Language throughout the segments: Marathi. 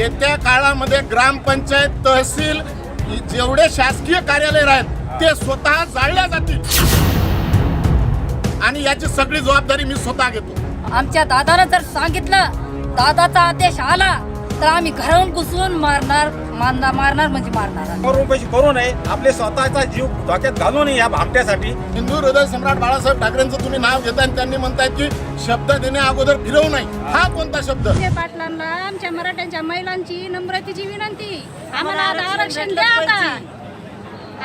येत्या काळामध्ये ग्रामपंचायत तहसील जेवढे शासकीय कार्यालय आहेत ते स्वतः जाळल्या जातील. आणि याची सगळी जबाबदारी मी स्वतः घेतो. आमच्या दादानं जर सांगितलं दादाचा आदेश आला तर आम्ही घरावून घुसून मारणार मारणार मारणार म्हणजे मारणार. करून पैसे करू नये. आपले स्वतःचा जीव धोक्यात घालू नये या भामट्यासाठी. हिंदू हृदय सम्राट बाळासाहेब ठाकरेंचं तुम्ही नाव घेताय आणि त्यांनी म्हणतायत की शब्द देण्या अगोदर फिरवू नये. हा कोणता शब्द? पाटलांना आमच्या मराठ्यांच्या महिलांची नम्रतेची विनंती. आम्हाला आता आरक्षण द्या आता.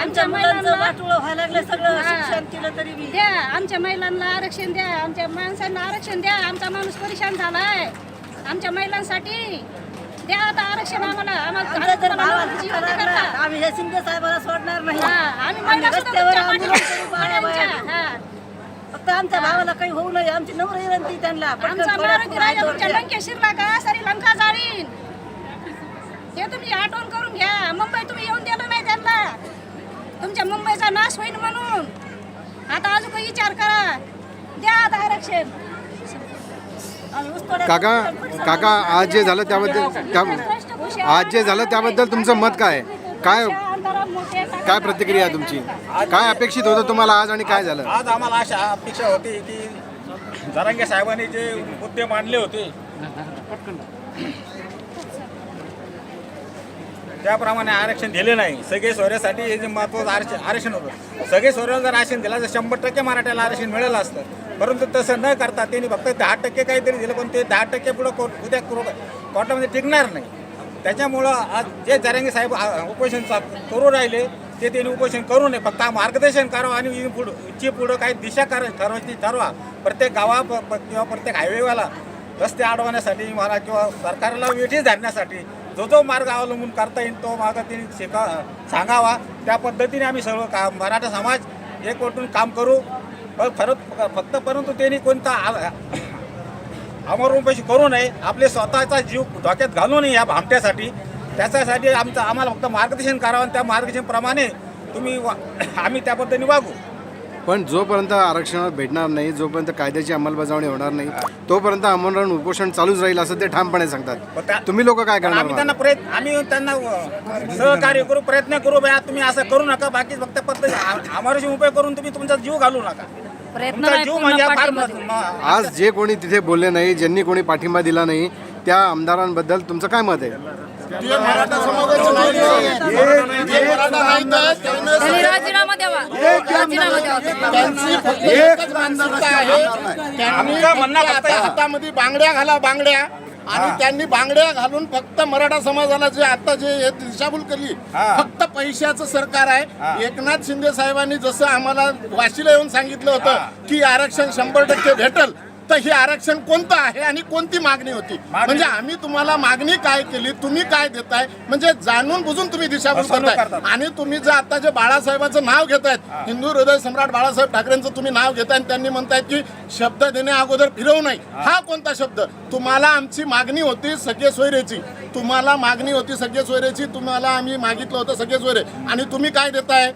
आमच्या महिलांना व्हायला लागलं सगळं हा. केलं तरी द्या. आमच्या महिलांना आरक्षण द्या. आमच्या माणसांना आरक्षण द्या. आमचा माणूस परेशान झालाय. आमच्या महिलांसाठी द्या आता आरक्षण आम्हाला करता. आम्ही हे शिंदे साहेबाला सोडणार नाही. हा, आम्ही महिला सुद्धा रस्त्यावर तुमच्या आंदोलन पाठीशी करू बाया महिलांच्या, बाया. हा. फक्त आमच्या भावाला काही होऊ नये आमची नम्र विनंती त्यांना. पटकन आमचा थोड्या मारुती राजा थोड्या तुमच्या शिरला का? सारी लंका जाळीन. हे तुम्ही आठवण करून घ्या. मुंबई तुम्ही येऊन दिलं नाही त्यांना. तुमच्या मुंबईचा नाश होईल म्हणून. आता अजून काही विचार करा. द्या आता आरक्षण. काका काका आज जे झालं त्याबद्दल त्या आज जे झालं त्याबद्दल तुमचं मत काय? काय काय प्रतिक्रिया तुमची? काय अपेक्षित होतं तुम्हाला आज आणि काय झालं? आज आम्हाला अशा अपेक्षा होती की जरांगे साहेबांनी जे मुद्दे मांडले होते त्याप्रमाणे आरक्षण दिले नाही. सगळे सोयऱ्यासाठी हे जे महत्वाचं आरक्षण आरक्षण होतं. सगळे सोयऱ्याला जर आरक्षण दिलं तर शंभर टक्के मराठ्याला आरक्षण मिळालं असतं. परंतु तसं न करता त्यांनी फक्त दहा टक्के काहीतरी दिलं पण ते दहा टक्के पुढं कोर्ट उद्या कोर्ट- कोर्टामध्ये टिकणार नाही. त्याच्यामुळं आज जे जरांगे साहेब उपोषण चा- करू राहिले ते त्यांनी उपोषण करू नये. फक्त मार्गदर्शन करावं आणि इथून पुढं ची पुढं काही दिशा कर ठरवायची ठरवा. प्रत्येक गावा किंवा प्रत्येक हायवेवाला रस्ते अडवण्यासाठी मला किंवा सरकारला वेठी धरण्यासाठी जो जो मार्ग अवलंबून करता येईल तो मार्ग त्यांनी शिका सांगावा. त्या पद्धतीने आम्ही सर्व का मराठा समाज एकवटून काम करू. पण फरक फक्त परंतु त्यांनी कोणता आ- करू नये. आपले स्वतःचा जीव धोक्यात घालू नये या भामट्यासाठी. त्याच्यासाठी आमचं आम्हाला फक्त मार्गदर्शन करावं आणि त्या मार्गदर्शनप्रमाणे तुम्ही वा आम्ही त्या पद्धतीने वागू. पण जोपर्यंत आरक्षणात भेटणार नाही जोपर्यंत कायद्याची अंमलबजावणी होणार नाही तोपर्यंत आमरण उपोषण चालूच राहील असं ते ठामपणे पण सांगतात तुम्ही लोक काय पण आम्ही करणार त्यांना प्रयत्न आम्ही त्यांना सहकार्य करू प्रयत्न करू बया तुम्ही असं करू नका बाकी फक्त पद्धती आम्हाला उपाय करून तुम्ही तुमचा जीव घालू नका. म्हणजे आज जे कोणी तिथे बोलले नाही ज्यांनी कोणी पाठिंबा दिला नाही त्या आमदारांबद्दल तुमचं काय मत आहे? राजीनामा द्यावा. त्यांची फक्त एकच मानसिकता आहे त्यांनी आमचं म्हणणं फक्त फक्त आता हातामध्ये बांगड्या घाला बांगड्या. आणि त्यांनी बांगड्या घालून फक्त मराठा समाजाला जे आता जे हे दिशाभूल केली. फक्त पैशाचं सरकार आहे. एकनाथ शिंदे साहेबांनी जसं आम्हाला वाशीला येऊन सांगितलं होतं की आरक्षण शंभर टक्के भेटल तर हे आरक्षण कोणतं आहे आणि कोणती मागणी होती? म्हणजे आम्ही तुम्हाला मागणी काय केली तुम्ही काय देताय? म्हणजे जाणून बुजून तुम्ही दिशाभूल करताय. आणि तुम्ही जे आता जे बाळासाहेबांचं नाव घेतायत हिंदू हृदय सम्राट बाळासाहेब ठाकरेंचं तुम्ही नाव घेताय आणि त्यांनी म्हणतायत की शब्द देण्या अगोदर फिरवू नये. हा कोणता शब्द? तुम्हाला आमची मागणी होती सगळे सोयरेची. तुम्हाला मागणी होती सगळे सोयरेची तुम्हाला आम्ही मागितलं होतं सगळे सोयरे. आणि तुम्ही काय देताय?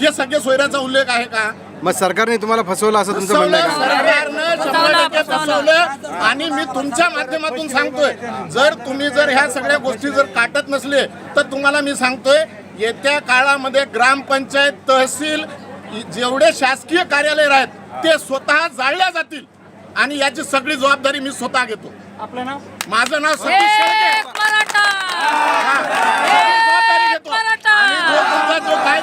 हे सगळे सोयऱ्याचा उल्लेख आहे का? मग सरकारने तुम्हाला फसवलं असं तुमचं म्हणणं फसवलं आहे का? सरकारनं शंभर टक्के फसवलं. आणि मी तुमच्या माध्यमातून सांगतोय जर तुम्ही जर ह्या सगळ्या गोष्टी जर काटत नसले तर तुम्हाला मी सांगतोय येत्या काळामध्ये ग्रामपंचायत तहसील जेवढे शासकीय कार्यालय आहेत ते स्वतः जाळल्या जातील. आणि याची सगळी जबाबदारी मी स्वतः घेतो. आपलं नाव? माझं नाव सतीश शेळके. एक मराठा जबाबदारी घेतो. मराठा. आणि जो तुमचा जो काय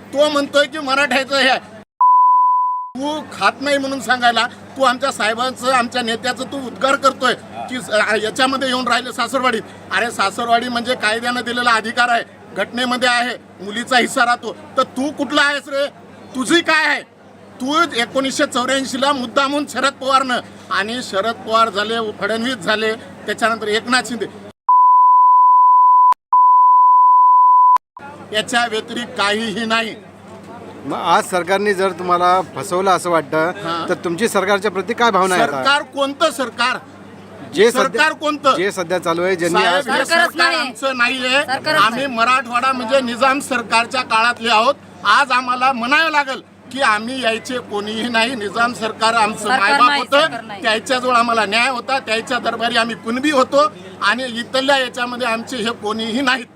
तो म्हणतोय की मराठ्याचं हे आहे. तू खात नाही म्हणून सांगायला तू आमच्या साहेबांचं आमच्या नेत्याचं तू उद्गार करतोय की याच्यामध्ये येऊन राहिले सासरवाडीत. अरे सासरवाडी म्हणजे कायद्यानं दिलेला अधिकार आहे घटनेमध्ये आहे मुलीचा हिस्सा राहतो. तर तू कुठला आहेस रे? तुझी काय आहे? तू एकोणीसशे चौऱ्याऐंशीला मुद्दामून शरद पवारनं आणि शरद पवार झाले फडणवीस झाले त्याच्यानंतर एकनाथ शिंदे. याच्या व्यतिरिक्त काहीही नाही. मग आज सरकारने जर तुम्हाला फसवलं असं वाटतं. तर तुमची सरकारच्या प्रती काय भावना आहे आता? सरकार कोणतं सरकार जे सरकार कोणतं जे सध्या चालू आहे ज्यांनी आज साहेब, हे सरकारच सरकार नाही. आमचं नाहीये सरकारच आम्ही. मराठवाडा म्हणजे निजाम सरकारच्या काळातले आहोत आज आम्हाला म्हणावं लागेल की आम्ही यायचे कोणीही नाही निजाम सरकार आमचं सरकार मायबाप नाही, सरकार होतं नाही. त्याच्याजवळ आम्हाला न्याय होता त्याच्या दरबारी आम्ही कुणबी होतो आणि इथल्या याच्यामध्ये आमचे हे कोणीही नाहीत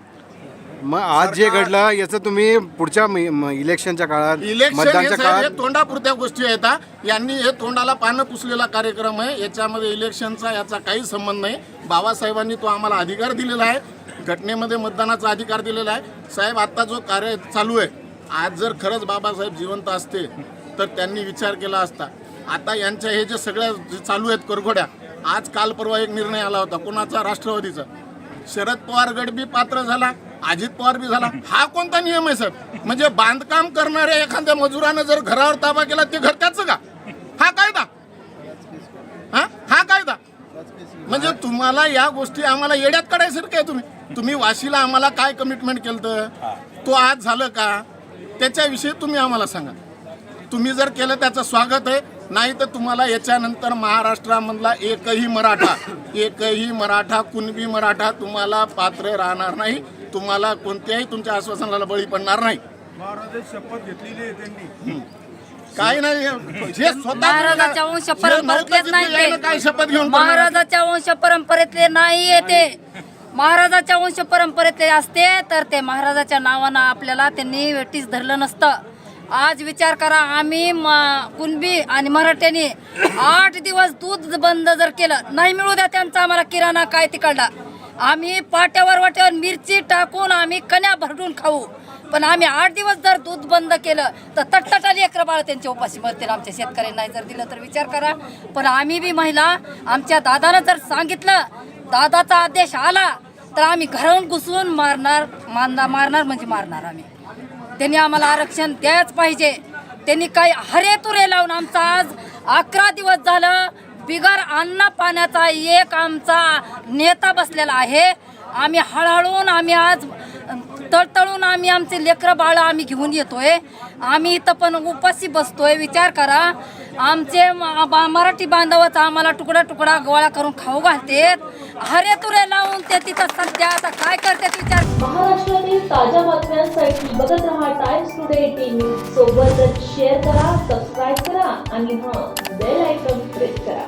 मग आज जे घडलं याचं तुम्ही पुढच्या म- म- इलेक्शनच्या काळात इलेक्शन हे मतदानच्या साहेब हे काळात तोंडापुरत्या गोष्टी आहेत. यांनी हे तोंडाला पानं पुसलेला कार्यक्रम आहे. याच्यामध्ये इलेक्शनचा याचा काही संबंध नाही. बाबासाहेबांनी तो आम्हाला अधिकार दिलेला आहे. घटनेमध्ये मतदानाचा अधिकार दिलेला आहे. साहेब आता जो कार्य चालू आहे आज जर खरंच बाबासाहेब जिवंत असते तर त्यांनी विचार केला असता. आता यांच्या हे जे सगळ्या जे चालू आहेत करघोड्या आज काल परवा एक निर्णय आला होता कोणाचा? राष्ट्रवादीचा. शरद पवार गट बी पात्र झाला. अजित पवार बी झाला. हा कोणता नियम आहे साहेब म्हणजे बांधकाम करणाऱ्या एखाद्या मजुरानं जर घरावर ताबा केला ते घर त्याचं का? हा कायदा. हा? हा कायदा. म्हणजे तुम्हाला या गोष्टी आम्हाला येड्यात काढायचं काय तुम्ही. तुम्ही वाशीला आम्हाला काय कमिटमेंट केलं तो आज झालं का? त्याच्याविषयी तुम्ही आम्हाला सांगा. तुम्ही जर केलं त्याचं स्वागत आहे. नाही तर तुम्हाला याच्यानंतर महाराष्ट्रामधला एकही मराठा एकही मराठा कुणबी मराठा तुम्हाला पात्र राहणार नाही. तुम्हाला कोणत्याही तुमच्या आश्वासनाला बळी पडणार नाही. शपथ घेतलेली आहे त्यांनी. काय नाही हे महाराजाच्या वंश नव्हतं नाही काय शपथ घेऊन? महाराजाच्या वंश परंपरेतले नाही ते. महाराजाच्या वंश परंपरेतले असते तर ते महाराजाच्या नावानं आपल्याला त्यांनी वेटीस धरलं नसतं. आज विचार करा आम्ही कुणबी आणि मराठ्यांनी आठ दिवस दूध बंद जर केलं नाही मिळू द्या त्यांचा आम्हाला किराणा काय तिकडला. आम्ही पाट्यावर वाट्यावर मिरची टाकून आम्ही कण्या भरडून खाऊ. पण आम्ही आठ दिवस जर दूध बंद केलं तर तटतटाली अकरा बाळ त्यांच्या उपाशी मरतील. आमच्या शेतकऱ्यांना नाही जर दिलं तर विचार करा. पण आम्ही बी महिला आमच्या दादानं जर सांगितलं दादाचा आदेश आला तर आम्ही घराहून घुसून मारणार मारणार मारणार म्हणजे मारणार आम्ही. त्यांनी आम्हाला आरक्षण द्यायच पाहिजे. त्यांनी काही हरे तुरे लावून आमचा आज अकरा दिवस झालं बिगर अन्न पाण्याचा एक आमचा नेता बसलेला आहे. आम्ही हळहळून आम्ही आज तळतळून आम्ही आमचे लेकरं बाळं आम्ही घेऊन येतोय. आम्ही इथं पण उपाशी बसतोय. विचार करा. आमचे मराठी बांधवच आम्हाला तुकडा तुकडा गोळा करून खाऊ घालतेत. हरे तुरे लावून ते तिथं सध्या आता काय करते विचार. महाराष्ट्रातील ताज्या बातम्यांसाठी बघत रहा टाइम्स टुडे एटीन सोबतच शेअर करा सबस्क्राईब करा आणि हां बेल आयकॉन प्रेस करा.